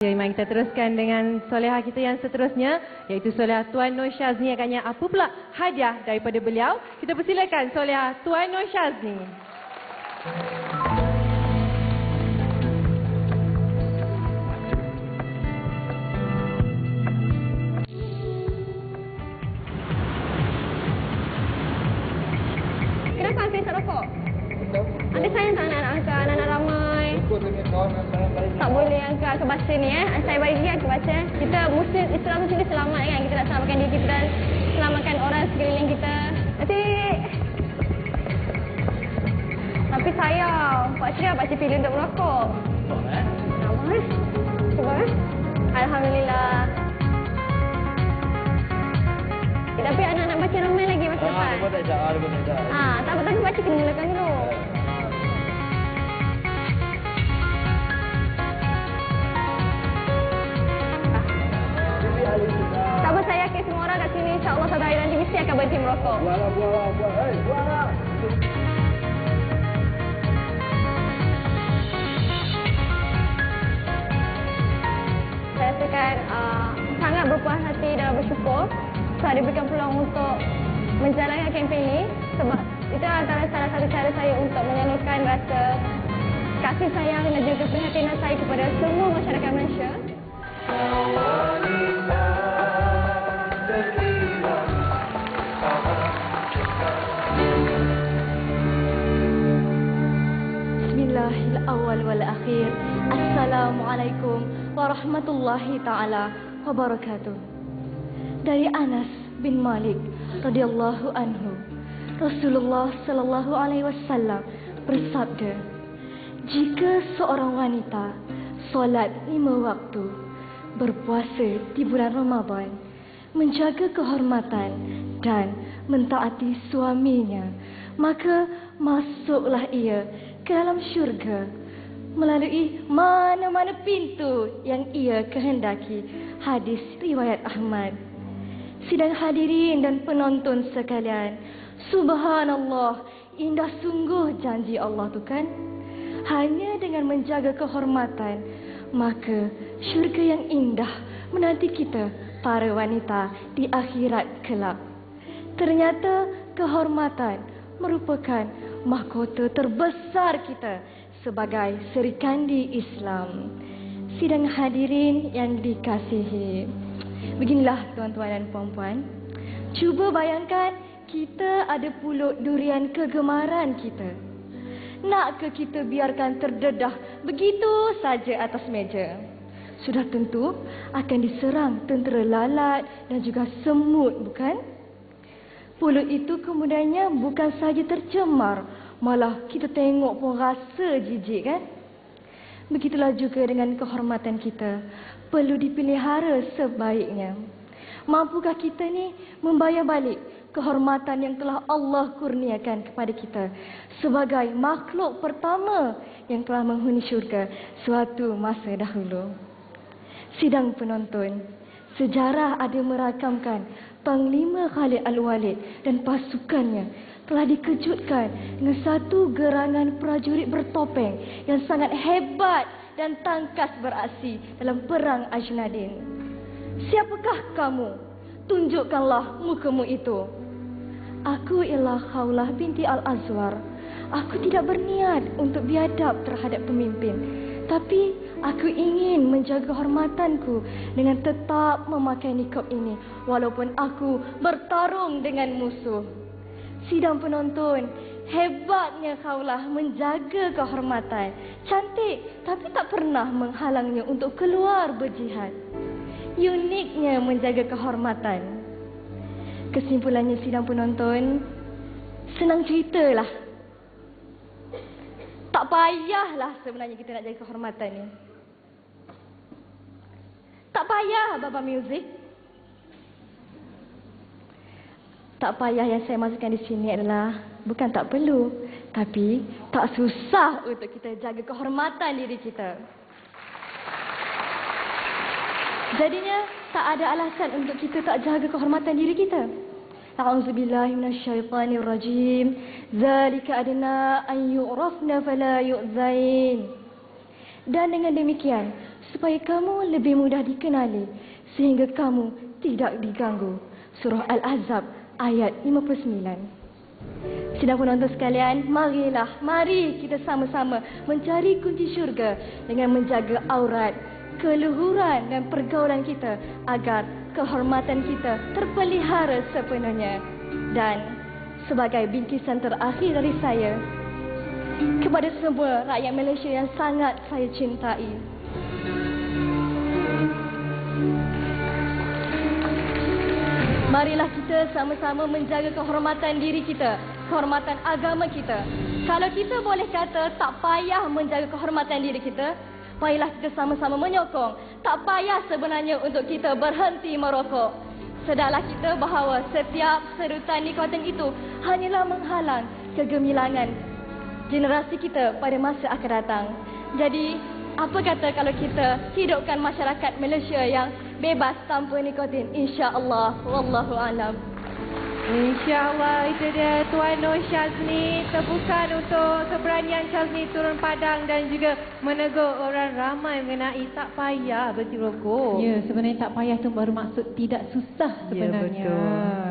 Jadi mari kita teruskan dengan soleha kita yang seterusnya iaitu soleha Tuan Nur Syazni agaknya apa pula hadiah daripada beliau. Kita persilakan soleha Tuan Nur Syazni. Kenapa Angka tak rokok? Ada sayang tak anak-anak anak-anak? Tak boleh Angka, Angka baca ni eh. Saya bagi Angka baca. Kita Muslim, Islam tu sini selamat kan. Kita nak selamatkan diri kita dan selamatkan orang sekeliling kita. Nanti... Tapi sayang, Pak Cik Pak Cik pilih untuk merokok. Lama eh? Cuba eh? Alhamdulillah. Eh, Tapi anak-anak baca ramai lagi masa depan. Ah, tak apa tapi baca kena mulakan dulu. insya-Allah satu nanti mesti akan berhenti merokok. Saya rasakan uh, sangat berpuas hati dan bersyukur sebab diberikan peluang untuk menjalankan kempen ini sebab itu antara salah satu cara saya untuk menyalurkan rasa kasih sayang dan juga perhatian saya kepada semua masyarakat Malaysia. Assalamualaikum warahmatullahi taala wabarakatuh. Dari Anas bin Malik radhiyallahu anhu, Rasulullah sallallahu alaihi wasallam bersabda, "Jika seorang wanita solat lima waktu, berpuasa di bulan Ramadan, menjaga kehormatan dan mentaati suaminya, maka masuklah ia ke dalam syurga melalui mana-mana pintu yang ia kehendaki. Hadis riwayat Ahmad. Sidang hadirin dan penonton sekalian, subhanallah, indah sungguh janji Allah tu kan? Hanya dengan menjaga kehormatan, maka syurga yang indah menanti kita para wanita di akhirat kelak. Ternyata kehormatan merupakan mahkota terbesar kita sebagai serikandi Islam. Sidang hadirin yang dikasihi. Beginilah tuan-tuan dan puan-puan. Cuba bayangkan kita ada pulut durian kegemaran kita. Nak ke kita biarkan terdedah begitu saja atas meja? Sudah tentu akan diserang tentera lalat dan juga semut, bukan? Pulut itu kemudiannya bukan saja tercemar, malah kita tengok pun rasa jijik kan? Begitulah juga dengan kehormatan kita. Perlu dipelihara sebaiknya. Mampukah kita ni membayar balik kehormatan yang telah Allah kurniakan kepada kita sebagai makhluk pertama yang telah menghuni syurga suatu masa dahulu. Sidang penonton, sejarah ada merakamkan Panglima Khalid Al-Walid dan pasukannya telah dikejutkan dengan satu gerangan prajurit bertopeng yang sangat hebat dan tangkas beraksi dalam perang Ajnadin. Siapakah kamu? Tunjukkanlah mukamu itu. Aku ialah Khawlah binti Al-Azwar. Aku tidak berniat untuk biadab terhadap pemimpin. Tapi aku ingin menjaga hormatanku dengan tetap memakai nikab ini walaupun aku bertarung dengan musuh. Sidang penonton, hebatnya kaulah menjaga kehormatan. Cantik tapi tak pernah menghalangnya untuk keluar berjihad. Uniknya menjaga kehormatan. Kesimpulannya sidang penonton, senang ceritalah tak payahlah sebenarnya kita nak jaga kehormatan ni. Tak payah Baba Music. Tak payah yang saya masukkan di sini adalah bukan tak perlu. Tapi tak susah untuk kita jaga kehormatan diri kita. Jadinya tak ada alasan untuk kita tak jaga kehormatan diri kita. A'udzubillahi minasyaitonirrajim. Zalika adna an yu'rafna fala yu'zain. Dan dengan demikian, supaya kamu lebih mudah dikenali sehingga kamu tidak diganggu. Surah Al-Ahzab ayat 59. Sidang penonton sekalian, marilah, mari kita sama-sama mencari kunci syurga dengan menjaga aurat, keluhuran dan pergaulan kita agar kehormatan kita terpelihara sepenuhnya. Dan sebagai bingkisan terakhir dari saya, kepada semua rakyat Malaysia yang sangat saya cintai. Marilah kita sama-sama menjaga kehormatan diri kita, kehormatan agama kita. Kalau kita boleh kata tak payah menjaga kehormatan diri kita, marilah kita sama-sama menyokong. Tak payah sebenarnya untuk kita berhenti merokok. Sedarlah kita bahawa setiap serutan nikotin itu hanyalah menghalang kegemilangan generasi kita pada masa akan datang. Jadi, apa kata kalau kita hidupkan masyarakat Malaysia yang bebas tanpa nikotin? InsyaAllah. Wallahu alam. InsyaAllah itu dia Tuan Nur Syazni Tepukan untuk keberanian Syazni turun padang dan juga menegur orang ramai mengenai tak payah berhenti rokok. Ya, sebenarnya tak payah tu baru maksud tidak susah sebenarnya. Ya, betul.